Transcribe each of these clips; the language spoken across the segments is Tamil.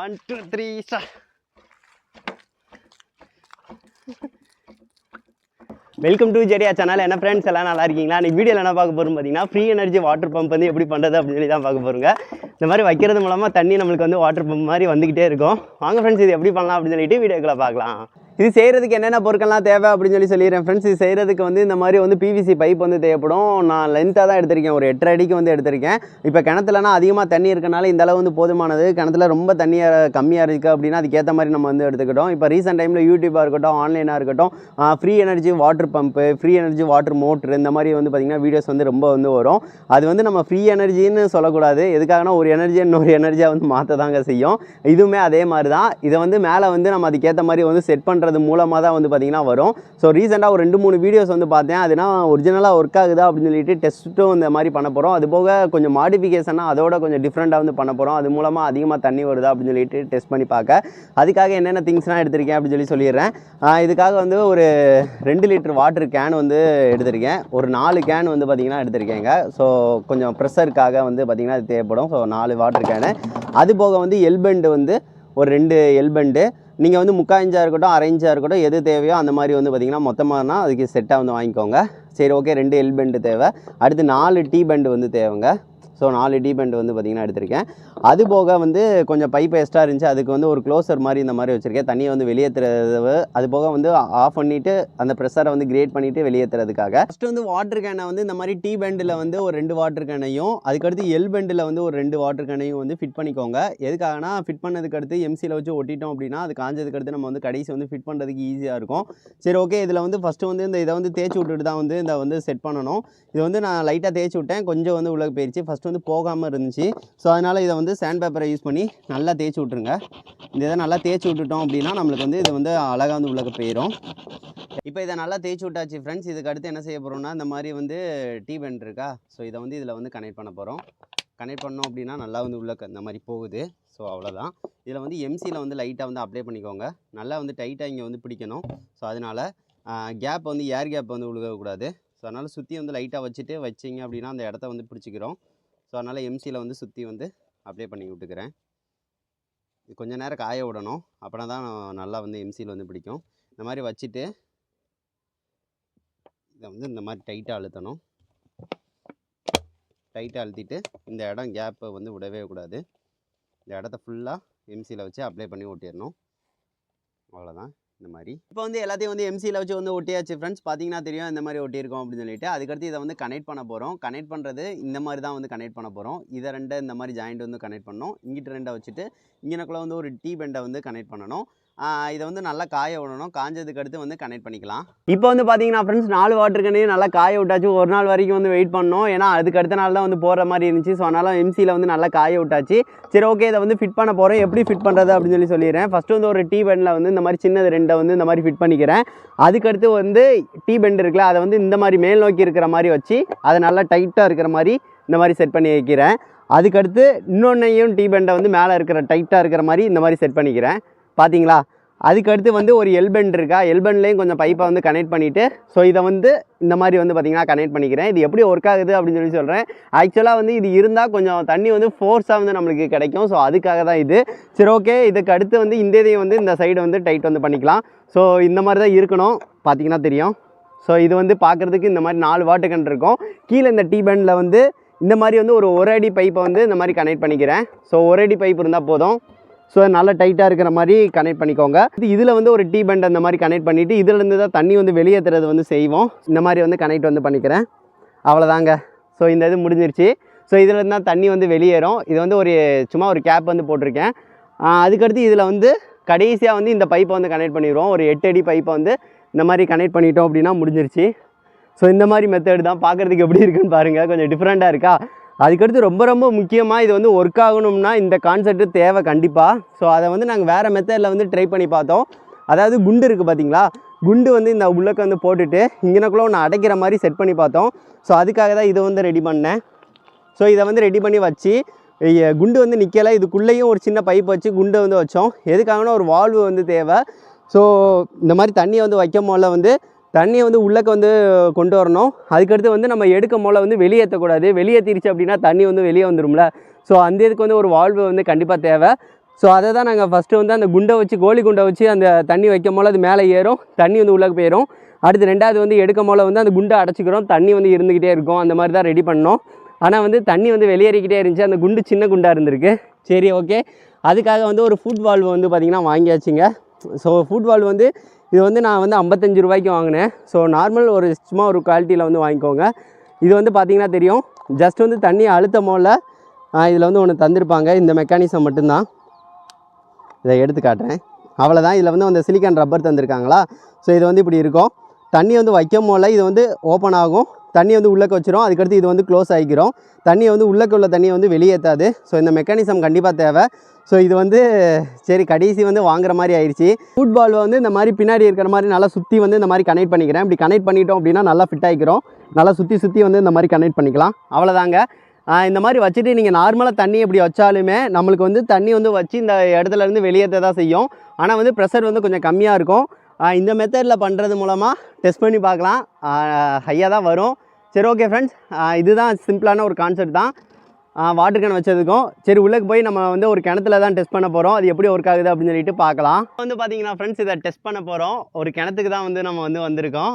One two three star welcome to Jeriah channel என்ன ஃப்ரெண்ட்ஸ் எல்லாம் நல்லா இருக்கீங்களா? இன்னைக்கு வீடியோவில் என்ன பார்க்க போகிறோம் பார்த்தீங்கன்னா ஃப்ரீ எனர்ஜி வாட்டர் பம்ப் வந்து எப்படி பண்ணுறது அப்படின்னு சொல்லி தான் பார்க்க போகிறோங்க இந்த மாதிரி வைக்கிறது மூலமாக தண்ணி நம்மளுக்கு வந்து வாட்டர் பம்ப் மாதிரி வந்துக்கிட்டே இருக்கும். வாங்க ஃப்ரெண்ட்ஸ் இது எப்படி பண்ணலாம் அப்படின்னு சொல்லிட்டு வீடியோக்களை பார்க்கலாம். இது செய்கிறதுக்கு என்னென்ன பொருட்கள்லாம் தேவை அப்படின்னு சொல்லி சொல்லிடுறேன் ஃப்ரெண்ட்ஸ் இது செய்கிறதுக்கு வந்து இந்த மாதிரி வந்து பிவிசி பைப் வந்து தேவைப்படும். நான் லென்த்தாக தான் எடுத்திருக்கேன். ஒரு எட்டரை அடிக்கு வந்து எடுத்திருக்கேன். இப்போ கிணத்துலனா அதிகமாக தண்ணி இருக்கனால இந்த அளவு வந்து போதுமானது. கிணத்துல ரொம்ப தண்ணியாக கம்மியாக இருக்குது அப்படின்னா அதுக்கேற்ற மாதிரி நம்ம வந்து எடுத்துக்கிட்டோம். இப்போ ரீசெண்ட் டைமில் யூடியூப்பாக இருக்கட்டும் ஆன்லைனாக இருக்கட்டும் free energy water pump free energy water motor இந்த மாதிரி வந்து பார்த்திங்கன்னா வீடியோஸ் வந்து ரொம்ப வந்து வரும். அது வந்து நம்ம ஃப்ரீ எனர்ஜின்னு சொல்லக்கூடாது. எதுக்காகனா ஒரு எனர்ஜி இன்னொரு எனர்ஜியாக வந்து மாற்ற தாங்க செய்யும். இதுவுமே அதே மாதிரி தான் இதை வந்து மேலே வந்து நம்ம அதுக்கேற்ற மாதிரி வந்து செட் பண்ணுறது மூலமாக தான் வந்து பார்த்திங்கன்னா வரும். ஸோ ரீசெண்டாக ஒரு ரெண்டு மூணு வீடியோஸ் வந்து பார்த்தேன். அதுனா ஒரிஜினலாக ஒர்க் ஆகுதா அப்படின்னு சொல்லிட்டு டெஸ்ட்டும் இந்த மாதிரி பண்ண போகிறோம் அது போக கொஞ்சம் மாடிஃபிகேஷனாக அதோட கொஞ்சம் டிஃப்ரெண்ட்டாக வந்து பண்ண போகிறோம் அது மூலமாக அதிகமாக தண்ணி வருதா அப்படின்னு சொல்லிட்டு டெஸ்ட் பண்ணி பார்க்க. அதுக்காக என்னென்ன திங்ஸ்லாம் எடுத்திருக்கேன் அப்படின்னு சொல்லி சொல்லிடுறேன். இதுக்காக வந்து ஒரு ரெண்டு லிட்டர் வாட்டர் கேன் வந்து எடுத்திருக்கேன். ஒரு நாலு கேன் வந்து பார்த்திங்கன்னா எடுத்திருக்கேங்க ஸோ கொஞ்சம் ப்ரெஷருக்காக வந்து பார்த்திங்கன்னா அது தேவைப்படும். ஸோ நாலு வாட்டர் கேனு அது போக வந்து எல்பெண்டு வந்து ஒரு ரெண்டு எல்பெண்டு நீங்கள் வந்து முக்கா இன்ச்சாக இருக்கட்டும் அரை இன்ச்சாக இருக்கட்டும் எது தேவையோ அந்த மாதிரி வந்து பார்த்திங்கன்னா மொத்தமாகனா அதுக்கு செட்டாக வந்து வாங்கிக்கோங்க. சரி ஓகே ரெண்டு எல் பெண்டு தேவை. அடுத்து நாலு டீ பெண்டு வந்து தேவைங்க. ஸோ நாலு டி பெண்டு வந்து பார்த்திங்கன்னா எடுத்திருக்கேன். அது போக வந்து கொஞ்சம் பைப் எக்ஸ்ட்ரா இருந்துச்சு. அதுக்கு வந்து ஒரு க்ளோசர் மாதிரி இந்த மாதிரி வச்சுருக்கேன். தண்ணியை வந்து வெளியேற்றுறது அது போக வந்து ஆஃப் பண்ணிவிட்டு அந்த ப்ரெஷரை வந்து கிரியேட் பண்ணிவிட்டு வெளியேற்றுறதுக்காக ஃபஸ்ட்டு வந்து வாட்டர் கேனை வந்து இந்த மாதிரி டீ பெண்டில் வந்து ஒரு ரெண்டு வாட்டர் கேனையும் அதுக்கடுத்து எல் பெண்டில் வந்து ஒரு ரெண்டு வாட்டர் கேனையும் வந்து ஃபிட் பண்ணிக்கோங்க. எதுக்காகனா ஃபிட் பண்ணதுக்கு அடுத்து எம்சியில் வச்சு ஒட்டிட்டோம் அப்படின்னா அது காஞ்சதுக்கு அடுத்து நம்ம வந்து கடைசி வந்து ஃபிட் பண்ணுறதுக்கு ஈஸியாக இருக்கும். சரி ஓகே இதில் வந்து ஃபஸ்ட்டு வந்து இந்த இதை வந்து தேய்ச்சி விட்டுட்டு தான் வந்து இதை வந்து செட் பண்ணணும். இது வந்து நான் லைட்டாக தேய்ச்சி விட்டேன். கொஞ்சம் வந்து உள்ளே போயிடுச்சு ஃபஸ்ட்டு வந்து போகாமல் இருந்துச்சு. ஸோ அதனால் இதை வந்து சாண்ட் பேப்பரை யூஸ் பண்ணி நல்லா தேய்ச்சி விட்ருங்க இந்த இதை நல்லா தேய்ச்சி விட்டுட்டோம் அப்படின்னா நம்மளுக்கு வந்து இது வந்து அழகாக வந்து உள்ளே போயிடும் இப்போ இதை நல்லா தேய்ச்சி விட்டாச்சு ஃப்ரெண்ட்ஸ் இதுக்கு அடுத்து என்ன செய்ய போகிறோம்னா இந்த மாதிரி வந்து டீ பெண்ட் இருக்கா? ஸோ இதை வந்து இதில் வந்து கனெக்ட் பண்ண போகிறோம் கனெக்ட் பண்ணோம் அப்படின்னா நல்லா வந்து உள்ள க- இந்த மாதிரி போகுது. ஸோ அவ்வளோதான் இதில் வந்து எம்சியில் வந்து லைட்டாக வந்து அப்ளை பண்ணிக்கோங்க. நல்லா வந்து டைட்டாக இங்கே வந்து பிடிக்கணும். ஸோ அதனால் கேப் வந்து ஏர் கேப் வந்து உழுகக்கூடாது. ஸோ அதனால் சுற்றி வந்து லைட்டாக வச்சுட்டு வச்சிங்க அப்படின்னா அந்த இடத்த வந்து பிடிச்சிக்கிறோம். ஸோ அதனால் எம்சியில் வந்து சுற்றி வந்து அப்ளை பண்ணி விட்டுக்கிறேன். கொஞ்சம் கொஞ்ச நேரம் காய விடணும். அப்படின்னா தான் நல்லா வந்து எம்சியில் வந்து பிடிக்கும். இந்த மாதிரி வச்சுட்டு இதை வந்து இந்த மாதிரி டைட்டாக அழுத்தணும். டைட்டாக அழுத்திட்டு இந்த இடம் கேப்பை வந்து விடவே கூடாது. இந்த இடத்த ஃபுல்லாக எம்சியில் வச்சு அப்ளை பண்ணி ஓட்டிடணும். அவ்வளோதான் இந்த மாதிரி. இப்போ வந்து எல்லாத்தையும் வந்து எம்சியில் வச்சு வந்து ஒட்டியாச்சு ஃப்ரெண்ட்ஸ் பார்த்தீங்கன்னா தெரியும் இந்த மாதிரி ஒட்டியிருக்கோம் அப்படின்னு சொல்லிட்டு. அதுக்கடுத்து இதை வந்து கனெக்ட் பண்ண போகிறோம் கனெக்ட் பண்ணுறது இந்த மாதிரி தான் வந்து கனெக்ட் பண்ண போகிறோம் இதை ரெண்டை இந்த மாதிரி ஜாயிண்ட் வந்து கனெக்ட் பண்ணணும். இங்கிட்டு ரெண்டை வச்சுட்டு இங்கனக்குள்ளே வந்து ஒரு டீ பெண்டை வந்து கனெக்ட் பண்ணணும். இதை வந்து நல்லா காய விடணும். காஞ்சதுக்கு அடுத்து வந்து கனெக்ட் பண்ணிக்கலாம். இப்போ வந்து பார்த்தீங்கன்னா ஃப்ரெண்ட்ஸ் நாலு வாட்டர் கண்ணையும் நல்லா காய விட்டாச்சு. ஒரு நாள் வரைக்கும் வந்து வெயிட் பண்ணோம். ஏன்னா அதுக்கு அடுத்த நாள் தான் வந்து போகிற மாதிரி இருந்துச்சு. ஸோ அதனால் எம்சியில் வந்து நல்லா காய விட்டாச்சு. சரி ஓகே இதை வந்து ஃபிட் பண்ண போகிறேன் எப்படி ஃபிட் பண்ணுறது அப்படின்னு சொல்லி சொல்லிடுறேன். ஃபஸ்ட்டு வந்து ஒரு டீ பெண்டில் வந்து இந்த மாதிரி சின்னது ரெண்டை வந்து இந்த மாதிரி ஃபிட் பண்ணிக்கிறேன். அதுக்கடுத்து வந்து டீ பெண்ட் இருக்குல்ல அதை வந்து இந்த மாதிரி மேல் நோக்கி இருக்கிற மாதிரி வச்சு அதை நல்லா டைட்டாக இருக்கிற மாதிரி இந்த மாதிரி செட் பண்ணி வைக்கிறேன். அதுக்கடுத்து இன்னொன்னையும் டீ பெண்டை வந்து மேலே இருக்கிற டைட்டாக இருக்கிற மாதிரி இந்த மாதிரி செட் பண்ணிக்கிறேன். பார்த்தீங்களா அதுக்கடுத்து வந்து ஒரு எல்பெண்ட் இருக்கா? எல்பெண்ட்லேயும் கொஞ்சம் பைப்பை வந்து கனெக்ட் பண்ணிவிட்டு ஸோ இதை வந்து இந்த மாதிரி வந்து பார்த்திங்கன்னா கனெக்ட் பண்ணிக்கிறேன். இது எப்படி ஒர்க் ஆகுது அப்படின்னு சொல்லி சொல்கிறேன் ஆக்சுவலாக வந்து இது இருந்தால் கொஞ்சம் தண்ணி வந்து ஃபோர்ஸாக வந்து நம்மளுக்கு கிடைக்கும். ஸோ அதுக்காக தான் இது. சரி ஓகே இதுக்கு அடுத்து வந்து இந்த இதையும் வந்து இந்த சைடு வந்து டைட் வந்து பண்ணிக்கலாம். ஸோ இந்த மாதிரி தான் இருக்கணும். பார்த்தீங்கன்னா தெரியும். ஸோ இது வந்து பார்க்குறதுக்கு இந்த மாதிரி நாலு வாட்டு கன் இருக்கும். கீழே இந்த டீ பேண்டில் வந்து இந்த மாதிரி வந்து ஒரு ஒரு அடி பைப்பை வந்து இந்த மாதிரி கனெக்ட் பண்ணிக்கிறேன். ஸோ ஒரு அடி பைப் இருந்தால் போதும். ஸோ நல்லா டைட்டாக இருக்கிற மாதிரி கனெக்ட் பண்ணிக்கோங்க. இது இதில் வந்து ஒரு டீ பெண்ட் அந்த மாதிரி கனெக்ட் பண்ணிவிட்டு இதுலேருந்து தான் தண்ணி வந்து வெளியேற்றுறது வந்து செய்வோம். இந்த மாதிரி வந்து கனெக்ட் வந்து பண்ணிக்கிறேன். அவ்வளோதாங்க ஸோ இந்த இது முடிஞ்சிருச்சு. ஸோ இதிலேருந்து தான் தண்ணி வந்து வெளியேறும். இது வந்து ஒரு சும்மா ஒரு கேப் வந்து போட்டிருக்கேன். அதுக்கடுத்து இதில் வந்து கடைசியாக வந்து இந்த பைப்பை வந்து கனெக்ட் பண்ணிடுவோம். ஒரு எட்டு அடி பைப்பை வந்து இந்த மாதிரி கனெக்ட் பண்ணிட்டோம் அப்படின்னா முடிஞ்சிருச்சு. ஸோ இந்த மாதிரி மெத்தட் தான். பார்க்குறதுக்கு எப்படி இருக்குன்னு பாருங்கள் கொஞ்சம் டிஃப்ரெண்ட்டாக இருக்கா? அதுக்கடுத்து ரொம்ப ரொம்ப முக்கியமாக இது வந்து ஒர்க் ஆகணும்னா இந்த கான்செப்ட் தேவை கண்டிப்பாக ஸோ அதை வந்து நாங்கள் வேறு மெத்தடில் வந்து ட்ரை பண்ணி பார்த்தோம். அதாவது குண்டு இருக்குது பார்த்தீங்களா குண்டு வந்து இந்த உள்ளக்க வந்து போட்டுட்டு இங்கனக்குள்ள ஒன்று அடைக்கிற மாதிரி செட் பண்ணி பார்த்தோம். ஸோ அதுக்காக தான் இதை வந்து ரெடி பண்ணேன். ஸோ இதை வந்து ரெடி பண்ணி வச்சு குண்டு வந்து நிற்கலை இதுக்குள்ளேயும் ஒரு சின்ன பைப் வச்சு குண்டை வந்து வச்சோம். எதுக்காகனா ஒரு வால்வு வந்து தேவை. ஸோ இந்த மாதிரி தண்ணியை வந்து வைக்கும் போல வந்து தண்ணியை வந்து உள்ளக்க வந்து கொண்டு வரணும். அதுக்கடுத்து வந்து நம்ம எடுக்கும் போல வந்து வெளியேற்றக்கூடாது வெளியேற்றிருச்சு அப்படின்னா தண்ணி வந்து வெளியே வந்துடும்ல ஸோ அந்த இதுக்கு வந்து ஒரு வால்வு வந்து கண்டிப்பாக தேவை. ஸோ அதை தான் நாங்கள் ஃபஸ்ட்டு வந்து அந்த குண்டை வச்சு கோழி குண்டை வச்சு அந்த தண்ணி வைக்கும் போல அது மேலே ஏறும். தண்ணி வந்து உள்ளே போயிடும் அடுத்து ரெண்டாவது வந்து எடுக்கும் போல வந்து அந்த குண்டை அடைச்சிக்கிறோம். தண்ணி வந்து இருந்துக்கிட்டே இருக்கும். அந்த மாதிரி தான் ரெடி பண்ணோம். ஆனால் வந்து தண்ணி வந்து வெளியேறிக்கிட்டே இருந்துச்சு. அந்த குண்டு சின்ன குண்டாக இருந்திருக்கு. சரி ஓகே அதுக்காக வந்து ஒரு ஃபுட் வால்வு வந்து பார்த்திங்கன்னா வாங்கியாச்சுங்க. ஸோ ஃபுட் வால்வ் வந்து இது வந்து நான் வந்து ஐம்பத்தஞ்சு ரூபாய்க்கு வாங்கினேன். ஸோ நார்மல் ஒரு சும்மா ஒரு குவாலிட்டியில் வந்து வாங்கிக்கோங்க. இது வந்து பார்த்திங்கன்னா தெரியும். ஜஸ்ட் வந்து தண்ணி அழுத்தம் போல இதில் வந்து ஒன்று தந்திருப்பாங்க. இந்த மெக்கானிசம் மட்டும்தான். இதை எடுத்து காட்டுறேன். அவ்வளோதான் இதில் வந்து அந்த சிலிக்கான் ரப்பர் தந்திருக்காங்களா? ஸோ இது வந்து இப்படி இருக்கும். தண்ணி வந்து வைக்கும் போல இது வந்து ஓப்பன் ஆகும். தண்ணி வந்து உள்ளக்க வச்சிரும். அதுக்கடுத்து இது வந்து க்ளோஸ் ஆகிக்கிறோம் தண்ணியை வந்து உள்ளக்க உள்ள தண்ணியை வந்து வெளியேற்றாது ஸோ இந்த மெக்கானிசம் கண்டிப்பாக தேவை. ஸோ இது வந்து சரி கடைசி வந்து வாங்குற மாதிரி ஆயிடுச்சு ஃபுட்பால் வந்து இந்த மாதிரி பின்னாடி இருக்கிற மாதிரி நல்லா சுற்றி வந்து இந்த மாதிரி கனெக்ட் பண்ணிக்கிறேன். இப்படி கனெக்ட் பண்ணிட்டோம் அப்படின்னா நல்லா ஃபிட் ஆகிக்கிறோம் நல்லா சுற்றி சுற்றி வந்து இந்த மாதிரி கனெக்ட் பண்ணிக்கலாம். அவ்வளோதாங்க இந்த மாதிரி வச்சுட்டு நீங்கள் நார்மலாக தண்ணி இப்படி வச்சாலுமே நம்மளுக்கு வந்து தண்ணி வந்து வச்சு இந்த இடத்துல இருந்து வெளியேற்ற தான் செய்யும். ஆனால் வந்து ப்ரெஷர் வந்து கொஞ்சம் கம்மியாக இருக்கும். இந்த மெத்தடில் பண்ணுறது மூலமாக டெஸ்ட் பண்ணி பார்க்கலாம். ஹையாக தான் வரும். சரி ஓகே ஃப்ரெண்ட்ஸ் இதுதான் சிம்பிளான ஒரு கான்செப்ட் தான். வாட்டர் கேன் வச்சதுக்கும். சரி உள்ளே போய் நம்ம வந்து ஒரு கிணத்துல தான் டெஸ்ட் பண்ண போகிறோம் அது எப்படி ஒர்க் ஆகுது அப்படின்னு சொல்லிட்டு பார்க்கலாம். வந்து பார்த்தீங்கன்னா ஃப்ரெண்ட்ஸ் இதை டெஸ்ட் பண்ண போகிறோம் ஒரு கிணத்துக்கு தான் வந்து நம்ம வந்து வந்திருக்கோம்.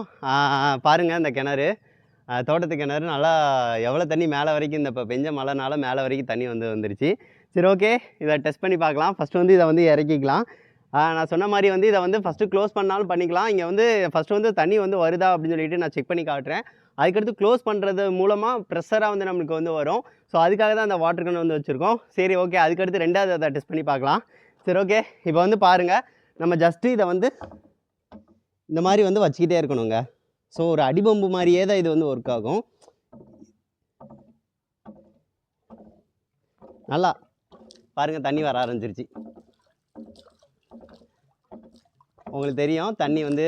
பாருங்கள் இந்த கிணறு. தோட்டத்து கிணறு. நல்லா எவ்வளோ தண்ணி மேலே வரைக்கும் இந்த இப்போ பெஞ்ச மழைனால மேலே வரைக்கும் தண்ணி வந்து வந்துருச்சு. சரி ஓகே இதை டெஸ்ட் பண்ணி பார்க்கலாம். ஃபஸ்ட்டு வந்து இதை வந்து இறக்கிக்கலாம். நான் சொன்ன மாதிரி வந்து இதை வந்து ஃபஸ்ட்டு க்ளோஸ் பண்ணாலும் பண்ணிக்கலாம். இங்கே வந்து ஃபஸ்ட்டு வந்து தண்ணி வந்து வருதா அப்படின்னு சொல்லிட்டு நான் செக் பண்ணி காட்டுறேன். அதுக்கடுத்து க்ளோஸ் பண்ணுறது மூலமாக ப்ரெஷராக வந்து நம்மளுக்கு வந்து வரும். ஸோ அதுக்காக தான் அந்த வாட்டர் கன் வந்து வச்சுருக்கோம். சரி ஓகே அதுக்கடுத்து ரெண்டாவது அதை டெஸ்ட் பண்ணி பார்க்கலாம். சரி ஓகே இப்போ வந்து பாருங்கள் நம்ம ஜஸ்ட்டு இதை வந்து இந்த மாதிரி வந்து வச்சுக்கிட்டே இருக்கணுங்க. ஸோ ஒரு அடிபம்பு மாதிரியே தான் இது வந்து ஒர்க் ஆகும். நல்லா. பாருங்கள் தண்ணி வர ஆரம்பிச்சிருச்சு. உங்களுக்கு தெரியும் தண்ணி வந்து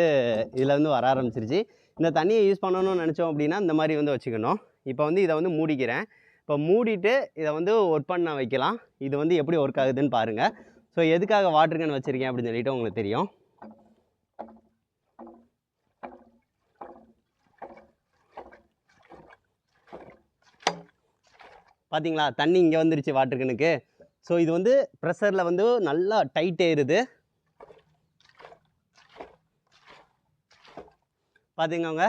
இதில் வர ஆரம்பிச்சிருச்சு. இந்த தண்ணியை யூஸ் பண்ணணும்னு நினச்சோம் அப்படின்னா இந்த மாதிரி வந்து வச்சுக்கணும். இப்போ வந்து இதை வந்து மூடிக்கிறேன். இப்போ மூடிட்டு இதை வந்து ஒர்க் பண்ண வைக்கலாம். இது வந்து எப்படி ஒர்க் ஆகுதுன்னு பாருங்கள் ஸோ எதுக்காக வாட்டர் கேன் வச்சுருக்கேன் அப்படின்னு சொல்லிட்டு உங்களுக்கு தெரியும். பார்த்தீங்களா தண்ணி இங்கே வந்துருச்சு வாட்டர் கேனுக்கு ஸோ இது வந்து ப்ரெஷரில் வந்து நல்லா டைட் ஏறுது. பார்த்துக்கோங்க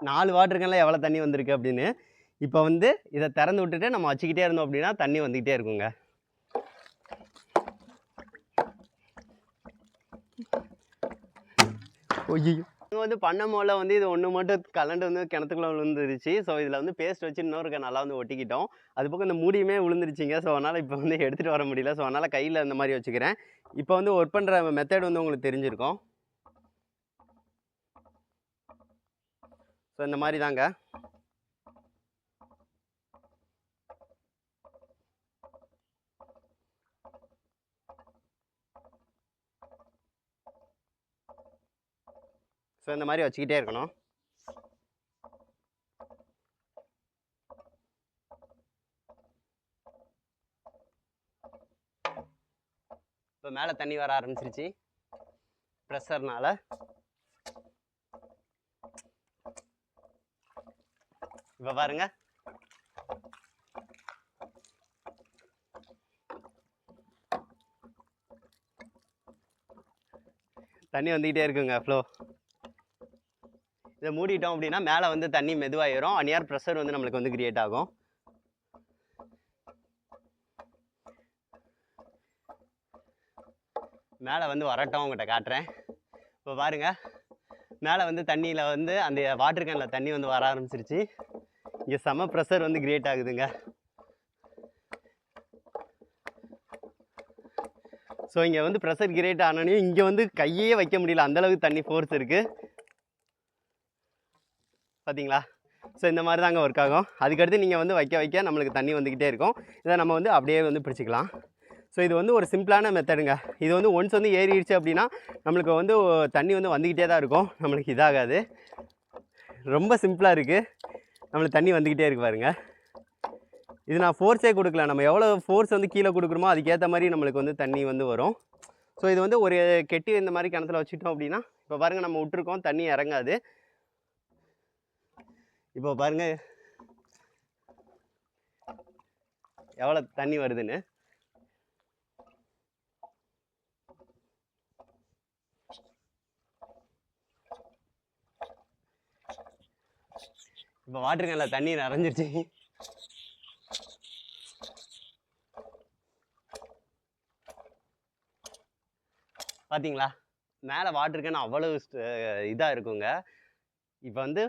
நாலு வாட்ருக்கெல்லாம் எவ்வளோ தண்ணி வந்திருக்கு அப்படின்னு. இப்போ வந்து இதை திறந்து விட்டுட்டு நம்ம வச்சுக்கிட்டே இருந்தோம் அப்படின்னா தண்ணி வந்துக்கிட்டே இருக்குங்க. ஐயோ இங்க வந்து பண்ண போல வந்து இது ஒன்று மட்டும் கலண்டு வந்து கிணத்துக்குள்ள விழுந்துருச்சு. ஸோ இதில் வந்து பேஸ்ட் வச்சு இன்னொரு நல்லா வந்து ஒட்டிக்கிட்டோம். அது பக்கம் இந்த மூடியுமே விழுந்துருச்சிங்க. ஸோ அதனால் இப்போ வந்து எடுத்துகிட்டு வர முடியல. ஸோ அதனால் கையில் இந்த மாதிரி வச்சுக்கிறேன். இப்போ வந்து ஒர்க் பண்ணுற மெத்தட் வந்து உங்களுக்கு தெரிஞ்சிருக்கும். ஸோ இந்த மாதிரி தாங்க. ஸோ இந்த மாதிரி வச்சுக்கிட்டே இருக்கணும். இப்போ மேலே தண்ணி வர ஆரம்பிச்சிருச்சு. ப்ரெஷர்னால இப்போ பாருங்க. தண்ணி வந்துக்கிட்டே இருக்குங்க ஃப்ளோ இதை மூடிட்டோம் அப்படின்னா மேலே வந்து தண்ணி மெதுவாயிரும். அந்நியார் ப்ரெஷர் வந்து நம்மளுக்கு வந்து கிரியேட் ஆகும். மேலே வந்து வரட்டும் உங்கள்கிட்ட காட்டுறேன். இப்போ பாருங்க. மேலே வந்து தண்ணியில் வந்து அந்த வாட்டர் கேனில் தண்ணி வந்து வர ஆரம்பிச்சிருச்சு. இங்கே செம ப்ரெஷர் வந்து கிரியேட் ஆகுதுங்க. ஸோ இங்கே வந்து ப்ரெஷர் கிரியேட் ஆனோடனே இங்கே வந்து கையே வைக்க முடியல. அந்த அளவுக்கு தண்ணி ஃபோர்ஸ் இருக்குது பார்த்தீங்களா ஸோ இந்த மாதிரி தாங்க ஒர்க் ஆகும். அதுக்கடுத்து நீங்கள் வந்து வைக்க வைக்க நம்மளுக்கு தண்ணி வந்துக்கிட்டே இருக்கும். இதை நம்ம வந்து அப்படியே வந்து பிடிச்சிக்கலாம். ஸோ இது வந்து ஒரு சிம்பிளான மெத்தடுங்க இது வந்து ஒன்ஸ் வந்து ஏறிடுச்சு அப்படின்னா நம்மளுக்கு வந்து தண்ணி வந்து வந்துக்கிட்டே தான் இருக்கும். நம்மளுக்கு இதாகாது. ரொம்ப சிம்பிளாக இருக்குது நம்மளுக்கு தண்ணி வந்துக்கிட்டே இருக்கு பாருங்க. இது நான் ஃபோர்ஸே கொடுக்கல. நம்ம எவ்வளோ ஃபோர்ஸ் வந்து கீழே கொடுக்குறோமோ அதுக்கேற்ற மாதிரி நம்மளுக்கு வந்து தண்ணி வந்து வரும். ஸோ இது வந்து ஒரு கெட்டி இந்த மாதிரி கிணத்துல வச்சுட்டோம் அப்படின்னா இப்போ பாருங்கள் நம்ம விட்டுருக்கோம். தண்ணி இறங்காது. இப்போ பாருங்கள் எவ்வளோ தண்ணி வருதுன்னு. இப்போ வாட்டர் கேனில் தண்ணி நிறைஞ்சிருச்சு. பார்த்தீங்களா மேலே வாட்டர் கேன் அவ்வளவு இதாக இருக்குங்க. இப்போ வந்து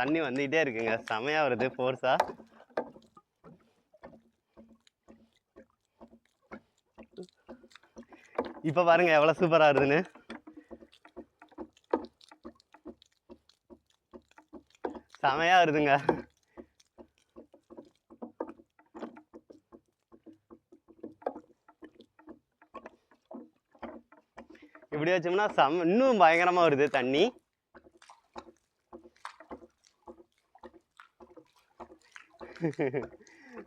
தண்ணி வந்துக்கிட்டே இருக்குங்க. செமையாக வருது ஃபோர்ஸாக இப்போ பாருங்க எவ்வளோ சூப்பராக வருதுன்னு செமையாக வருதுங்க இப்படி வச்சோம்னா செம இன்னும் பயங்கரமாக வருது தண்ணி.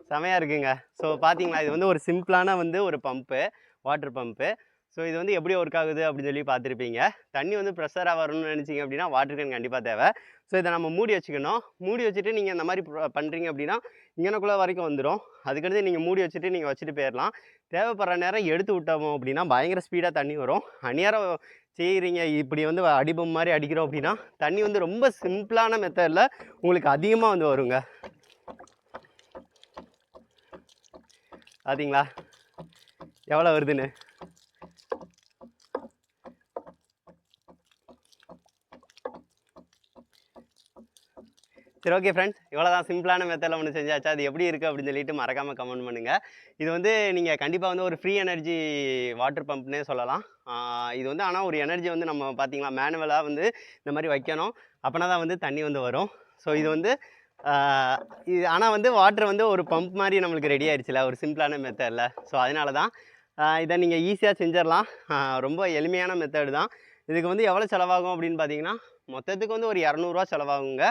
செமையாக இருக்குங்க. ஸோ பார்த்தீங்களா இது வந்து ஒரு சிம்பிளான வந்து ஒரு பம்பு வாட்டர் பம்பு ஸோ இது வந்து எப்படி ஒர்க் ஆகுது அப்படின்னு சொல்லி பார்த்துருப்பீங்க. தண்ணி வந்து ப்ரெஷராக வரணும்னு நினச்சிங்க அப்படின்னா வாட்டர் கேன் கண்டிப்பாக தேவை. ஸோ இதை நம்ம மூடி வச்சுக்கணும். மூடி வச்சுட்டு நீங்கள் இந்த மாதிரி பண்ணுறீங்க அப்படின்னா இங்கனக்குள்ளே வரைக்கும் வந்துடும் அதுக்கடுத்து நீங்கள் மூடி வச்சுட்டு நீங்கள் வச்சுட்டு போயிடலாம் தேவைப்படுற நேரம் எடுத்து விட்டோம் அப்படின்னா பயங்கர ஸ்பீடாக தண்ணி வரும். அந்நேரம் செய்கிறீங்க இப்படி வந்து அடிபம் மாதிரி அடிக்கிறோம் அப்படின்னா தண்ணி வந்து ரொம்ப சிம்பிளான மெத்தடில் உங்களுக்கு அதிகமாக வந்து வருங்க. பார்த்தீங்களா எவ்வளோ வருதுன்னு? சரி ஓகே ஃப்ரெண்ட்ஸ் இவ்வளோ தான் சிம்பிளான மெத்தடில் ஒன்று செஞ்சாச்சு? அது எப்படி இருக்குது அப்படின்னு சொல்லிட்டு மறக்காமல் கமெண்ட் பண்ணுங்கள் இது வந்து நீங்கள் கண்டிப்பாக வந்து ஒரு ஃப்ரீ எனர்ஜி வாட்டர் பம்ப்னே சொல்லலாம். இது வந்து ஆனால் ஒரு எனர்ஜி வந்து நம்ம பார்த்தீங்களா மேனுவலாக வந்து இந்த மாதிரி வைக்கணும். அப்போனா தான் வந்து தண்ணி வந்து வரும். ஸோ இது வந்து இது ஆனால் வந்து வாட்டர் வந்து ஒரு பம்ப் மாதிரி நம்மளுக்கு ரெடி ஆயிடுச்சுல ஒரு சிம்பிளான மெத்தடில் ஸோ அதனால தான் இதை நீங்கள் ஈஸியாக செஞ்சிடலாம். ரொம்ப எளிமையான மெத்தடு தான். இதுக்கு வந்து எவ்வளோ செலவாகும் அப்படின்னு பார்த்தீங்கன்னா மொத்தத்துக்கு வந்து ஒரு இரநூறுவா செலவாகுங்க.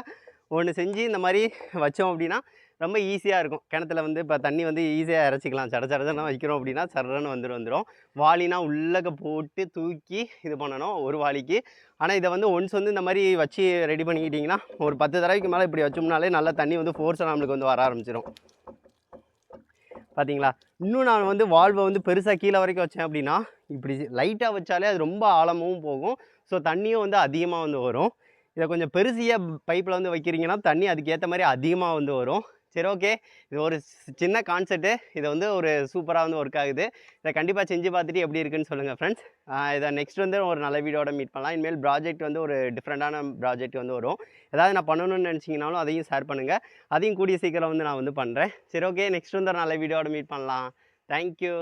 ஒன்று செஞ்சு இந்த மாதிரி வச்சோம் அப்படின்னா ரொம்ப ஈஸியாக இருக்கும். கிணத்துல வந்து இப்போ தண்ணி வந்து ஈஸியாக இறச்சிக்கலாம். சட சடன்னு வைக்கிறோம் அப்படின்னா சடன்னு வந்துடும் வந்துடும் வாளினா உள்ளக போட்டு தூக்கி இது பண்ணணும் ஒரு வாளிக்கு. ஆனால் இதை வந்து ஒன்ஸ் வந்து இந்த மாதிரி வச்சு ரெடி பண்ணிக்கிட்டிங்கன்னா ஒரு பத்து தடவைக்கு மேலே இப்படி வச்சோம்னாலே நல்லா தண்ணி வந்து ஃபோர்ஸாக நம்மளுக்கு வந்து வர ஆரம்பிச்சிடும் பார்த்தீங்களா இன்னும் நான் வந்து வால்வை வந்து பெருசாக கீழே வரைக்கும் வச்சேன் அப்படின்னா இப்படி லைட்டாக வச்சாலே அது ரொம்ப ஆழமாகவும் போகும். ஸோ தண்ணியும் வந்து அதிகமாக வந்து வரும். இதை கொஞ்சம் பெருசியாக பைப்பில் வந்து வைக்கிறீங்கன்னா தண்ணி அதுக்கேற்ற மாதிரி அதிகமாக வந்து வரும். சரி ஓகே. இது ஒரு சின்ன கான்செப்ட்டு இதை வந்து ஒரு சூப்பராக வந்து ஒர்க் ஆகுது. இதை கண்டிப்பாக செஞ்சு பார்த்துட்டு எப்படி இருக்குன்னு சொல்லுங்கள் ஃப்ரெண்ட்ஸ் இதை நெக்ஸ்ட் வந்து ஒரு நல்ல வீடியோட மீட் பண்ணலாம். இனிமேல் ப்ராஜெக்ட் வந்து ஒரு டிஃப்ரெண்ட்டான ப்ராஜெக்ட் வந்து வரும். ஏதாவது நான் பண்ணணும்னு நினச்சிங்கனாலும் அதையும் ஷேர் பண்ணுங்கள் அதையும் கூடிய சீக்கிரம் வந்து நான் வந்து பண்ணுறேன் சரி ஓகே. நெக்ஸ்ட் வந்து ஒரு நல்ல வீடியோட மீட் பண்ணலாம். தேங்க்யூ